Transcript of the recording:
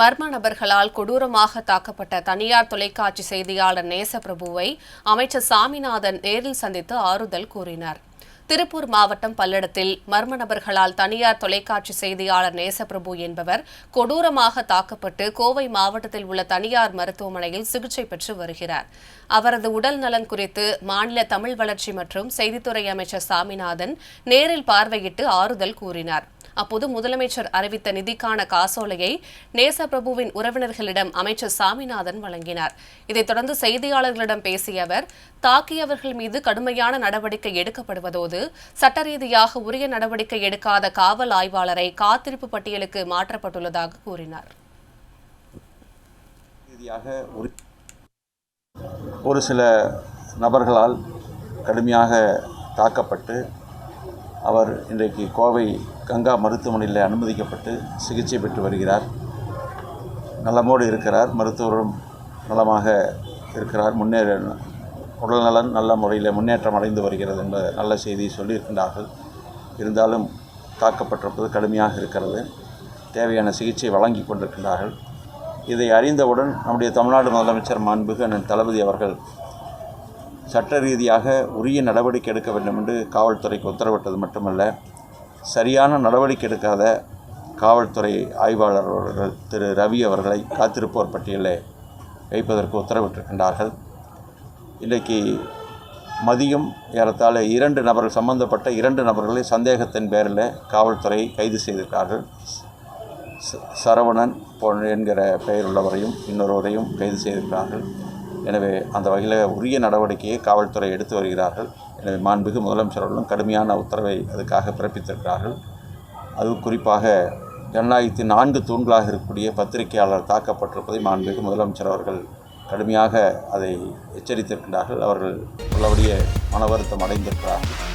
மர்ம நபர்களால் கொடூரமாக தாக்கப்பட்ட தனியார் தொலைக்காட்சி செய்தியாளர் நேசப்பிரபுவை அமைச்சர் சாமிநாதன் நேரில் சந்தித்து ஆறுதல் கூறினார். திருப்பூர் மாவட்டம் பல்லடத்தில் மர்ம நபர்களால் தனியார் தொலைக்காட்சி செய்தியாளர் நேசப்பிரபு என்பவர் கொடூரமாக தாக்கப்பட்டு கோவை மாவட்டத்தில் உள்ள தனியார் மருத்துவமனையில் சிகிச்சை பெற்று வருகிறார். அவரது உடல் நலன் குறித்து மாநில தமிழ் வளர்ச்சி மற்றும் செய்தித்துறை அமைச்சர் சாமிநாதன் நேரில் பார்வையிட்டு ஆறுதல் கூறினார். அப்போது முதலமைச்சர் அறிவித்த நிதிக்கான காசோலையை நேசப்பிரபுவின் உறவினர்களிடம் அமைச்சர் சாமிநாதன் வழங்கினார். இதைத் தொடர்ந்து செய்தியாளர்களிடம் பேசிய அவர் தாக்கியவர்கள் மீது கடுமையான நடவடிக்கை எடுக்கப்படுவதோடு சட்ட ரீதியாக உரிய நடவடிக்கை எடுக்காத காவல் ஆய்வாளரை காத்திருப்பு பட்டியலுக்கு மாற்றப்பட்டுள்ளதாக கூறினார். ரீதியாக ஒரு ஒரு சில நபர்களால் கடுமையாக தாக்கப்பட்டு அவர் இன்றைக்கு கோவை கங்கா மருத்துவமனையில் அனுமதிக்கப்பட்டு சிகிச்சை பெற்று வருகிறார். நலமோடு இருக்கிறார். மருத்துவரும் நலமாக இருக்கிறார். முன்னேற உடல்நலன் நல்ல முறையில் முன்னேற்றம் அடைந்து வருகிறது என்ற நல்ல செய்தியை சொல்லியிருக்கின்றார்கள். இருந்தாலும் தாக்கப்பட்டிருப்பது கடுமையாக இருக்கிறது. தேவையான சிகிச்சை வழங்கி கொண்டிருக்கின்றார்கள். இதை அறிந்தவுடன் நம்முடைய தமிழ்நாடு முதலமைச்சர் மாண்புக அண்ணன் தளபதி அவர்கள் சட்ட ரீதியாக உரிய நடவடிக்கை எடுக்க வேண்டும் என்று காவல்துறைக்கு உத்தரவிட்டது மட்டுமல்ல சரியான நடவடிக்கை எடுக்காத காவல்துறை ஆய்வாளர் அவர்கள் திரு ரவி அவர்களை காத்திருப்போர் பட்டியலில் வைப்பதற்கு உத்தரவிட்டிருக்கின்றார்கள். இன்றைக்கு மதியம் ஏறத்தாழ இரண்டு நபர்கள் சம்பந்தப்பட்ட இரண்டு நபர்களை சந்தேகத்தின் பேரில் காவல்துறை கைது செய்திருக்கிறார்கள். ச- சரவணன் போன் என்கிற பெயர் உள்ளவரையும் இன்னொருவரையும் கைது செய்திருக்கிறார்கள். எனவே அந்த வகையில் உரிய நடவடிக்கையை காவல்துறை எடுத்து வருகிறார்கள். எனவே மாண்புகு முதலமைச்சர் அவர்களும் கடுமையான உத்தரவை அதுக்காக பிறப்பித்திருக்கிறார்கள். அது குறிப்பாக ஜனநாயகத்தின் நான்கு தூண்களாக இருக்கக்கூடிய பத்திரிகையாளர் தாக்கப்பட்டிருப்பதை மாண்புகு முதலமைச்சர் அவர்கள் கடுமையாக அதை எச்சரித்திருக்கின்றார்கள். அவர்கள் உள்ளபடியே மன வருத்தம் அடைந்திருக்கிறார்கள்.